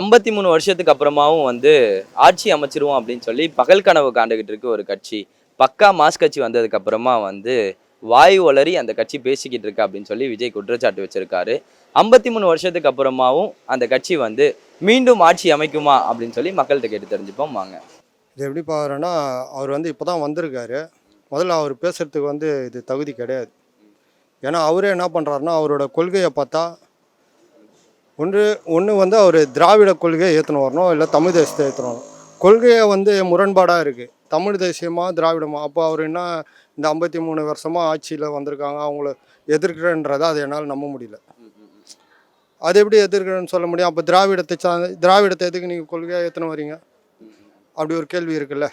ஐம்பத்தி மூணு வருஷத்துக்கு அப்புறமாவும் வந்து ஆட்சி அமைச்சிருவோம் அப்படின்னு சொல்லி பகல் கனவு காண்டுகிட்டு இருக்கு ஒரு கட்சி. பக்கா மாஸ் கட்சி வந்ததுக்கு அப்புறமா வந்து வாய் ஒளரி அந்த கட்சி பேசிக்கிட்டு இருக்கு அப்படின்னு சொல்லி விஜய் குற்றச்சாட்டு வச்சிருக்காரு. ஐம்பத்தி மூணு வருஷத்துக்கு அப்புறமாவும் அந்த கட்சி வந்து மீண்டும் ஆட்சி அமைக்குமா அப்படின்னு சொல்லி மக்கள்கிட்ட கேட்டு தெரிஞ்சுப்போம். வாங்க. இது எப்படி பார்க்குறேன்னா அவர் வந்து இப்போ தான் வந்திருக்காரு. முதல்ல அவர் பேசுகிறதுக்கு வந்து இது தகுதி கிடையாது. ஏன்னா அவரே என்ன பண்ணுறாருன்னா அவரோட கொள்கையை பார்த்தா ஒன்று ஒன்று வந்து அவர் திராவிட கொள்கையை ஏற்றணும் வரணும் இல்லை தமிழ் தேசத்தை ஏற்றணும் வரணும் கொள்கையை வந்து முரண்பாடாக இருக்குது தமிழ் தேசியமாக திராவிடமா? அப்போ அவர் என்ன இந்த ஐம்பத்தி மூணு வருஷமாக ஆட்சியில் வந்திருக்காங்க அவங்கள எதிர்க்கிறன்றதை அதை என்னால் நம்ப முடியல. அது எப்படி எதிர்க்கிறேன்னு சொல்ல முடியும்? அப்போ திராவிடத்தை சா திராவிடத்தை எதுக்கு நீங்கள் கொள்கையாக ஏற்றணும் வரீங்க? அப்படி ஒரு கேள்வி இருக்குல்ல.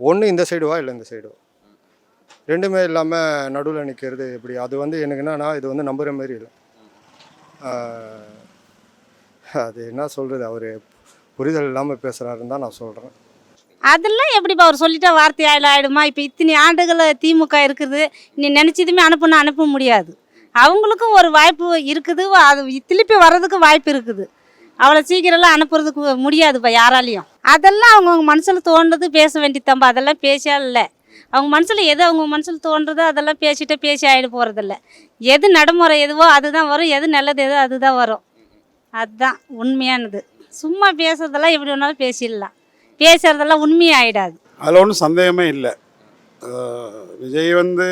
ஒன்று இந்த சைடுவா இல்லை இந்த சைடுவா ரெண்டுமே இல்லாமல் நடுவில் நிற்கிறது எப்படி? அது வந்து எனக்கு என்னன்னா இது வந்து நம்புகிற மாதிரி இல்லை. அது என்ன சொல்கிறது அவர் புரிதல் இல்லாமல் பேசுகிறாருன்னு தான் நான் சொல்கிறேன் அதெல்லாம் எப்படிப்பா அவர் சொல்லிட்டா வார்த்தை ஆயிடும் ஆயிடுமா? இப்போ இத்தனை ஆண்டுகளை திமுக இருக்குது நீ நினச்சதுமே அனுப்புனா அனுப்ப முடியாது. அவங்களுக்கும் ஒரு வாய்ப்பு இருக்குது அது திருப்பி வர்றதுக்கு வாய்ப்பு இருக்குது. அவ்வளோ சீக்கிரம்லாம் அனுப்புறதுக்கு முடியாதுப்பா யாராலையும். அதெல்லாம் அவங்கவுங்க மனசில் தோன்றது பேச வேண்டியதாம்பா அதெல்லாம் பேசியா இல்லை. அவங்க மனசில் எது அவங்க மனசில் தோன்றதோ அதெல்லாம் பேசிட்டு பேசி ஆகிட போகிறதில்ல எது நடைமுறை எதுவோ அதுதான் வரும். எது நல்லது எதோ அதுதான் வரும். அதுதான் உண்மையானது. சும்மா பேசுறதெல்லாம் எப்படி வேணாலும் பேசிடலாம். பேசுறதெல்லாம் உண்மையாயிடாது. அதில் ஒன்றும் சந்தேகமே இல்லை. விஜய் வந்து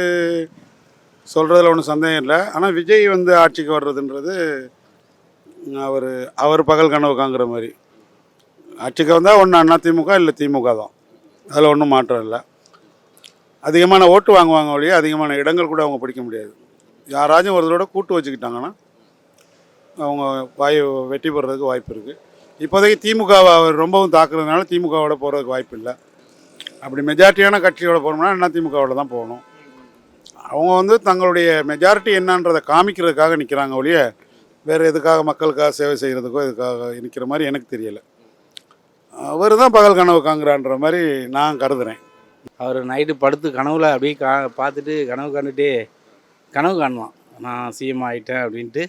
சொல்கிறதுல ஒன்றும் சந்தேகம் இல்லை. ஆனால் விஜய் வந்து ஆட்சிக்கு வர்றதுன்றது அவர் அவர் பகல் கனவு காங்கிற மாதிரி. ஆட்சிக்கு வந்தால் ஒன்று அண்ணா திமுக இல்லை திமுக தான். அதில் ஒன்றும் மாற்றம் இல்லை. அதிகமான ஓட்டு வாங்குவாங்க ஒழிய அதிகமான இடங்கள் கூட அவங்க பிடிக்க முடியாது. யாராச்சும் ஒருத்தரோட கூட்டு வச்சுக்கிட்டாங்கன்னா அவங்க வாய் வெற்றி பெறதுக்கு வாய்ப்பு இருக்குது இப்போதைக்கு திமுகவை அவர் ரொம்பவும் தாக்குறதுனால திமுகவோட போகிறதுக்கு வாய்ப்பு இல்லை. அப்படி மெஜாரிட்டியான கட்சியோட போகணும்னா அண்ணா திமுகவோட தான் போகணும். அவங்க வந்து தங்களுடைய மெஜாரிட்டி என்னன்றதை காமிக்கிறதுக்காக நிற்கிறாங்க ஒழிய வேறு எதுக்காக மக்களுக்காக சேவை செய்கிறதுக்கோ இதுக்காக நிற்கிற மாதிரி எனக்கு தெரியலை. அவர் தான் பகல் கனவு காங்குறான்ற மாதிரி நான் கருதுகிறேன் அவர் நைட்டு படுத்து கனவுல அப்படியே கா பார்த்துட்டு கனவு காண்டுட்டே கனவு காணலாம் நான் சிஎம் ஆகிட்டேன் அப்படின்ட்டு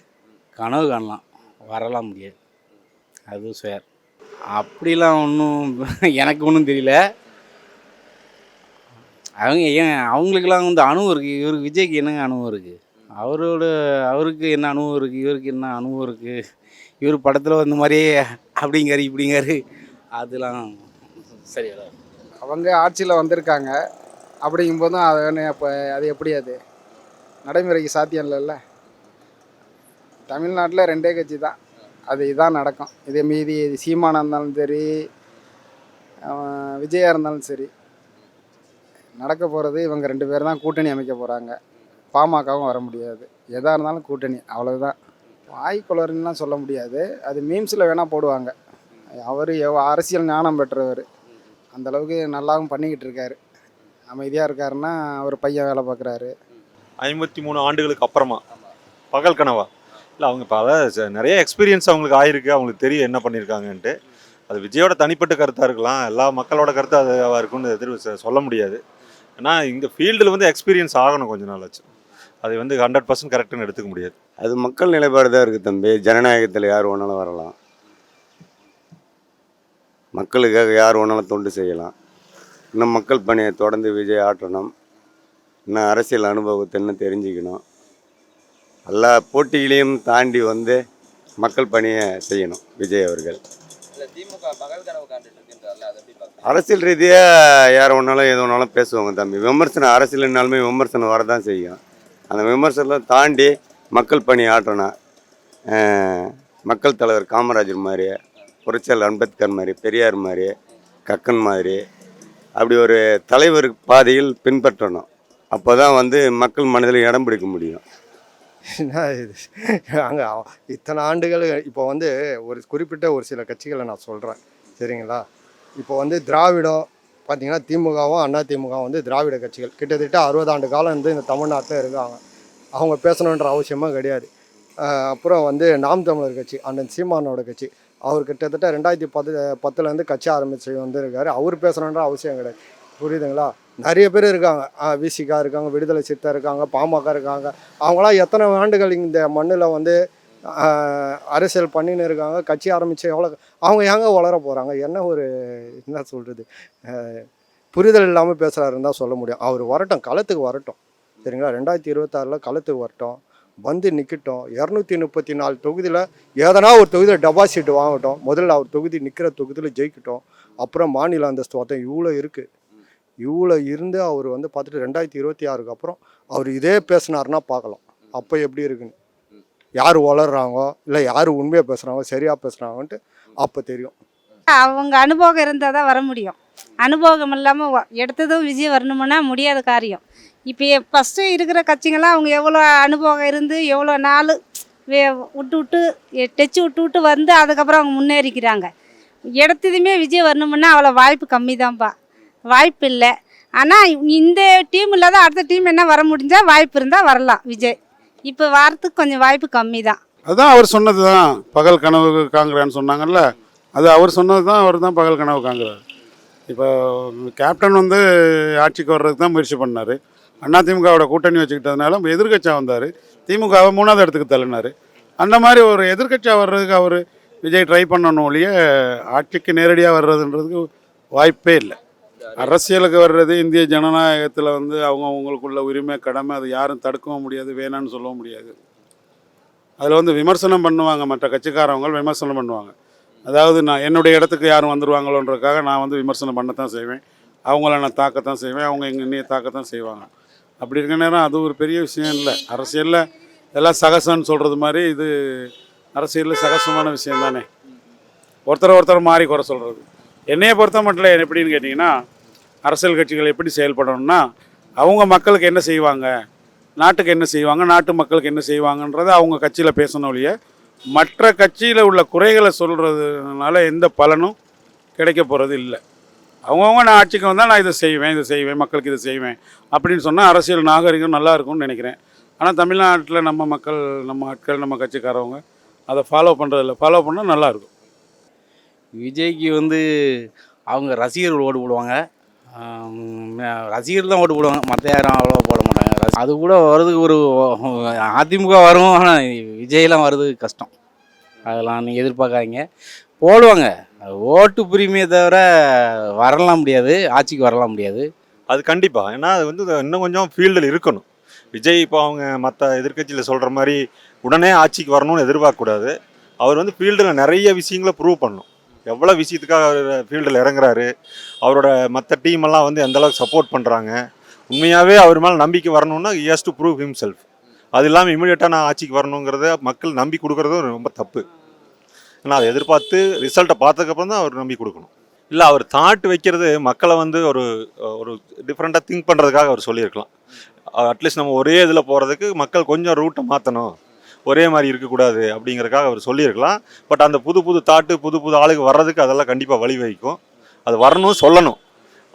கனவு காணலாம். வரலாம் முடியாது. அது சார் அப்படிலாம் ஒன்றும் எனக்கு ஒன்றும் தெரியல. அவங்க ஏன் அவங்களுக்கெல்லாம் வந்து அனுபவம் இருக்குது இவருக்கு விஜய்க்கு என்னங்க அனுபவம் இருக்குது அவரோட அவருக்கு என்ன அனுபவம் இருக்குது இவருக்கு என்ன அனுபவம் இருக்குது இவர் படத்தில் வந்த மாதிரியே அப்படிங்காரு இப்படிங்காரு. அதெல்லாம் சரி வராது அவங்க ஆட்சியில் வந்திருக்காங்க. அப்படிங்கும்போதும் அது என்ன அது எப்படி அது? நடைமுறைக்கு சாத்தியம் இல்லைல்ல? தமிழ்நாட்டில் ரெண்டே கட்சி தான். அது இதான் நடக்கும். இதே மீதி சீமானா இருந்தாலும் சரி விஜயா இருந்தாலும் சரி. நடக்க போகிறது இவங்க ரெண்டு பேர் தான் கூட்டணி அமைக்க போகிறாங்க பாமகவும் வர முடியாது. எதாக இருந்தாலும் கூட்டணி அவ்வளோதான் வாய் குளறுலாம் சொல்ல முடியாது. அது மீம்ஸில் வேணால் போடுவாங்க. அவர் அரசியல் ஞானம் பெற்றவர். அந்த அளவுக்கு நல்லாவும் பண்ணிக்கிட்டு இருக்காரு. அமைதியாக இருக்காருன்னா அவர் பையன் வேலை பார்க்குறாரு ஐம்பத்தி மூணு ஆண்டுகளுக்கு அப்புறமா பகல் கனவா? இல்லை அவங்க இப்போ அதாவது ச- நிறைய எக்ஸ்பீரியன்ஸ் அவங்களுக்கு ஆயிருக்கு. அவங்களுக்கு தெரியும் என்ன பண்ணியிருக்காங்கன்ட்டு அது விஜயோட தனிப்பட்ட கருத்தாக இருக்கலாம். எல்லா மக்களோட கருத்து அது இருக்கும்னு எதிர் சொல்ல முடியாது. ஏன்னா இந்த ஃபீல்டில் வந்து எக்ஸ்பீரியன்ஸ் ஆகணும் கொஞ்ச நாள் ஆச்சு. அது வந்து ஹண்ட்ரட் பர்சன்ட் கரெக்டுன்னு எடுத்துக்க முடியாது. அது மக்கள் நிலைப்பாடு தான் இருக்குது தம்பி. ஜனநாயகத்தில் யார் வேணாலும் வரலாம். மக்களுக்காக யார் வேணாலும் தொண்டு செய்யலாம். இன்னும் மக்கள் பணியை தொடர்ந்து விஜய் ஆற்றணும். இன்னும் அரசியல் அனுபவத்தை இன்னும் தெரிஞ்சுக்கணும். எல்லா போட்டிகளையும் தாண்டி வந்து மக்கள் பணியை செய்யணும் விஜய் அவர்கள். அரசியல் ரீதியாக யார் வேணாலும் எது வேணாலும் பேசுவாங்க தம்பி. விமர்சனம் அரசியல்னாலுமே விமர்சனம் வரதான் செய்யும். அந்த விமர்சனத்தை தாண்டி மக்கள் பணி ஆற்றணும். மக்கள் தலைவர் காமராஜர் மாதிரி புரட்சியாளர் அம்பேத்கர் மாதிரி பெரியார் மாதிரி கக்கன் மாதிரி அப்படி ஒரு தலைவர் பாதையில் பின்பற்றணும். அப்போ தான் வந்து மக்கள் மனதில் இடம் பிடிக்க முடியும். இது? அங்கே இத்தனை ஆண்டுகள் இப்போ வந்து ஒரு குறிப்பிட்ட ஒரு சில கட்சிகளை நான் சொல்கிறேன் சரிங்களா? இப்போ வந்து திராவிடம் பார்த்தீங்கன்னா திமுகவும் அண்ணா திமுகவும் வந்து திராவிட கட்சிகள். கிட்டத்தட்ட அறுபது ஆண்டு காலம் வந்து இந்த தமிழ்நாட்டில் இருக்காங்க. அவங்க பேசணுன்ற அவசியமாக கிடையாது. அப்புறம் வந்து நாம் தமிழர் கட்சி அண்ணன் சீமானோட கட்சி. அவர் கிட்டத்தட்ட ரெண்டாயிரத்தி பத்து பத்துலேருந்து கட்சி ஆரம்பித்து வந்திருக்காரு. அவர் பேசணுன்ற அவசியம் கிடையாது. புரியுதுங்களா? நிறைய பேர் இருக்காங்க. விசிகா இருக்காங்க விடுதலை சித்தா இருக்காங்க பாமக இருக்காங்க. அவங்களாம் எத்தனை ஆண்டுகள் இந்த மண்ணில் வந்து அரசியல் பண்ணின்னு இருக்காங்க கட்சி ஆரம்பித்து எவ்வளோ அவங்க எங்கே வளர போகிறாங்க என்ன ஒரு என்ன சொல்கிறது புரிதல் இல்லாமல் பேசுகிறாருன்னு தான் சொல்ல முடியும். அவர் வரட்டும் களத்துக்கு வரட்டும். சரிங்களா? ரெண்டாயிரத்தி இருபத்தாறில் களத்துக்கு வரட்டும். வந்து நிற்கட்டும் இரநூத்தி முப்பத்தி நாலு தொகுதியில் எதனா ஒரு தொகுதியில் டெபாசிட் வாங்கட்டும். முதல்ல அவர் தொகுதி நிற்கிற தொகுதியில் ஜெயிக்கட்டும். அப்புறம் மாநில அந்தஸ்து பார்த்தோம் இவ்வளோ இருக்குது இவ்வளோ இருந்து அவர் வந்து பார்த்துட்டு ரெண்டாயிரத்தி இருபத்தி ஆறுக்கு அப்புறம் அவர் இதே பேசினார்னா பார்க்கலாம். அப்போ எப்படி இருக்குன்னு. யார் வளர்றாங்கோ இல்லை யார் உண்மையாக பேசுகிறாங்க சரியாக பேசுகிறாங்கன்ட்டு அப்போ தெரியும். அவங்க அனுபவம் இருந்தால் தான் வர முடியும். அனுபவம் இல்லாமல் எடுத்ததும் விஜய் வரணுமுன்னா முடியாத காரியம். இப்போ ஃபஸ்ட்டு இருக்கிற கட்சிங்கெல்லாம் அவங்க எவ்வளோ அனுபவம் இருந்து எவ்வளோ நாள் வே விட்டு விட்டு டச்சு விட்டு விட்டு வந்து அதுக்கப்புறம் அவங்க முன்னேறிக்கிறாங்க. எடுத்ததுமே விஜய் வரணுமுன்னா அவ்வளோ வாய்ப்பு கம்மி தான்ப்பா வாய்ப்பு இல்லை. ஆனால் இந்த டீம் இல்லாத அடுத்த டீம் என்ன வர முடிஞ்சால் வாய்ப்பு இருந்தால் வரலாம் விஜய். இப்போ வரத்துக்கு கொஞ்சம் வாய்ப்பு கம்மி தான் அதுதான் அவர் சொன்னது தான் பகல் கனவு காங்குறான்னு சொன்னாங்கல்ல. அது அவர் சொன்னது தான் அவர் தான் பகல் கனவு காங்கிறார் இப்போ கேப்டன் வந்து ஆட்சிக்கு வர்றதுக்கு தான் முயற்சி பண்ணார். திமுகவோட கூட்டணி வச்சுக்கிட்டதுனால எதிர்க்கட்சியாக வந்தார். திமுகவை மூணாவது இடத்துக்கு தள்ளினார். அந்த மாதிரி ஒரு எதிர்க்கட்சியாக வர்றதுக்கு அவர் விஜய் ட்ரை பண்ணணும் ஒழிய ஆட்சிக்கு நேரடியாக வர்றதுன்றதுக்கு வாய்ப்பே இல்லை. அரசியலுக்கு வர்றது இந்திய ஜனநாயகத்தில் வந்து அவங்க அவங்களுக்குள்ள உரிமை கடமை அது யாரும் தடுக்கவும் முடியாது வேணான்னு சொல்லவும் முடியாது. அதில் வந்து விமர்சனம் பண்ணுவாங்க மற்ற கட்சிக்காரவங்க விமர்சனம் பண்ணுவாங்க. அதாவது நான் என்னுடைய இடத்துக்கு யாரும் வந்துருவாங்களோன்றதுக்காக நான் வந்து விமர்சனம் பண்ணத்தான் செய்வேன். அவங்கள நான் தாக்கத்தான் செய்வேன். அவங்க எங்கள் என்னையை தாக்கத்தான் செய்வாங்க. அப்படி இருக்க நேரம் அது ஒரு பெரிய விஷயம் இல்லை. அரசியலில் எல்லாம் சகசம்னு சொல்கிறது மாதிரி இது அரசியலில் சகசமான விஷயம் தானே. ஒருத்தர் ஒருத்தர் மாறி குறை சொல்கிறது என்னையை பொறுத்த மட்டும் எப்படின்னு கேட்டிங்கன்னா அரசியல் கட்சிகள் எப்படி செயல்படணும்னா அவங்க மக்களுக்கு என்ன செய்வாங்க? நாட்டுக்கு என்ன செய்வாங்க? நாட்டு மக்களுக்கு என்ன செய்வாங்கன்றதை அவங்க கட்சியில் பேசணும் ஒழிய மற்ற கட்சியில் உள்ள குறைகளை சொல்கிறதுனால எந்த பலனும் கிடைக்க போகிறது இல்லை. அவங்கவுங்க நான் ஆட்சிக்கு வந்தால் நான் இதை செய்வேன் இதை செய்வேன் மக்களுக்கு இதை செய்வேன் அப்படின்னு சொன்னால் அரசியல் நாகரிகம் நல்லா இருக்கும்னு நினைக்கிறேன். ஆனால் தமிழ்நாட்டில் நம்ம மக்கள் நம்ம ஆட்கள் நம்ம கட்சிக்காரவங்க அதை ஃபாலோ பண்ணுறதில்ல ஃபாலோ பண்ணால் நல்லாயிருக்கும் விஜய்க்கு வந்து அவங்க ரசிகர்கள் ஓட்டு போடுவாங்க. ரசிகர் தான் ஓட்டு போடுவாங்க. மற்ற யாரும் அவ்வளோ அது கூட வர்றதுக்கு ஒரு அதிமுக வரும் ஆனால் விஜய்லாம் வர்றதுக்கு கஷ்டம். அதெல்லாம் நீங்கள் எதிர்பார்க்காதீங்க. போடுவாங்க. ஓட்டு புரிமையை தவிர வரலாம் முடியாது ஆட்சிக்கு வரலாம் முடியாது. அது கண்டிப்பாக ஏன்னா அது வந்து இன்னும் கொஞ்சம் ஃபீல்டில் இருக்கணும். விஜய் இப்போ அவங்க மற்ற எதிர்க்கட்சியில் சொல்கிற மாதிரி உடனே ஆட்சிக்கு வரணும்னு எதிர்பார்க்கக்கூடாது. அவர் வந்து ஃபீல்டில் நிறைய விஷயங்களை ப்ரூவ் பண்ணணும். எவ்வளோ விஷயத்துக்காக அவர் ஃபீல்டில் இறங்குறாரு. அவரோட மற்ற டீம் எல்லாம் வந்து எந்தளவுக்கு சப்போர்ட் பண்ணுறாங்க உண்மையாகவே அவர் மேலே நம்பிக்கை வரணும்னா ஹஸ் டு ப்ரூவ் himself. அது இல்லாமல் இமீடியட்டாக நான் ஆட்சிக்கு வரணுங்கிறத மக்கள் நம்பி கொடுக்குறதும் ரொம்ப தப்பு. ஏன்னா அதை எதிர்பார்த்து ரிசல்ட்டை பார்த்ததுக்கப்புறம் தான் அவர் நம்பி கொடுக்கணும். இல்லை அவர் தாட் வைக்கிறது மக்களை வந்து ஒரு ஒரு டிஃப்ரெண்ட்டாக திங்க் பண்ணுறதுக்காக அவர் சொல்லியிருக்கலாம். அட்லீஸ்ட் நம்ம ஒரே இதில் போகிறதுக்கு மக்கள் கொஞ்சம் ரூட்டை மாற்றணும் ஒரே மாதிரி இருக்கக்கூடாது அப்படிங்கிறதுக்காக அவர் சொல்லியிருக்கலாம். பட் அந்த புது புது தாட்டு புது புது ஆளுக்கு வர்றதுக்கு அதெல்லாம் கண்டிப்பாக வழிவகுக்கும் அது வரணும் சொல்லணும்.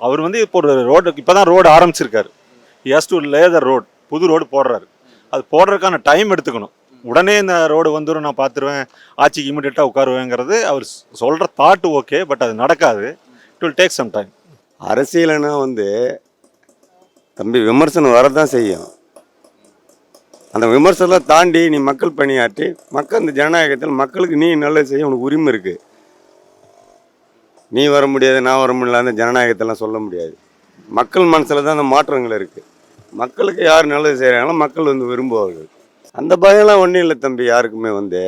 அவர் வந்து இப்போ ஒரு ரோடு இப்போ தான் ரோடு ஆரம்பிச்சிருக்காரு has to lay the road புது ரோடு போடுறாரு. அது போடுறதுக்கான டைம் எடுத்துக்கணும். உடனே இந்த ரோடு வந்துடும் நான் பார்த்துருவேன் ஆட்சிக்கு இமீடியட்டாக உட்காருவேங்கிறது அவர் சொல்கிற தாட்டு ஓகே பட் அது நடக்காது. It will take some time அரசியல்னா வந்து தம்பி விமர்சனம் வரதான் செய்யும். அந்த விமர்சனத்தை தாண்டி நீ மக்கள் பணியாற்றி மக்கள் இந்த ஜனநாயகத்தில் மக்களுக்கு நீ நல்லது செய்ய உனக்கு உரிமை இருக்குது நீ வர முடியாது நான் வர முடியல அந்த ஜனநாயகத்தெல்லாம் சொல்ல முடியாது. மக்கள் மனசில் தான் அந்த மாற்றங்கள் இருக்குது மக்களுக்கு யார் நல்லது செய்கிறாங்களோ மக்கள் வந்து விரும்புவார்கள். அந்த பயம்லாம் ஒன்றும் இல்லை தம்பி யாருக்குமே வந்து.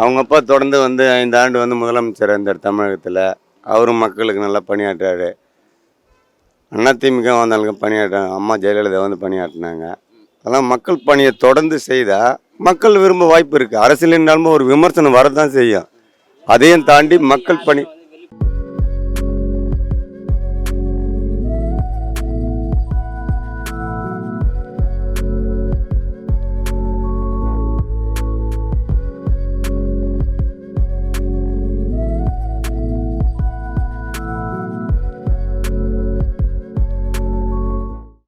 அவங்க அப்பா தொடர்ந்து வந்து ஐந்து ஆண்டு வந்து முதலமைச்சர் இருந்தார் தமிழகத்தில். அவரும் மக்களுக்கு நல்லா பணியாற்றாரு. அதிமுக வந்தாலும் பணியாற்றாங்க அம்மா ஜெயலலிதா வந்து பணியாற்றினாங்க. அதெல்லாம் மக்கள் பணியை தொடர்ந்து செய்தால் மக்கள் விரும்ப வாய்ப்பு இருக்குது அரசியல் இருந்தாலும் ஒரு விமர்சனம் வரதான் செய்யும். அதையும் தாண்டி மக்கள் பணி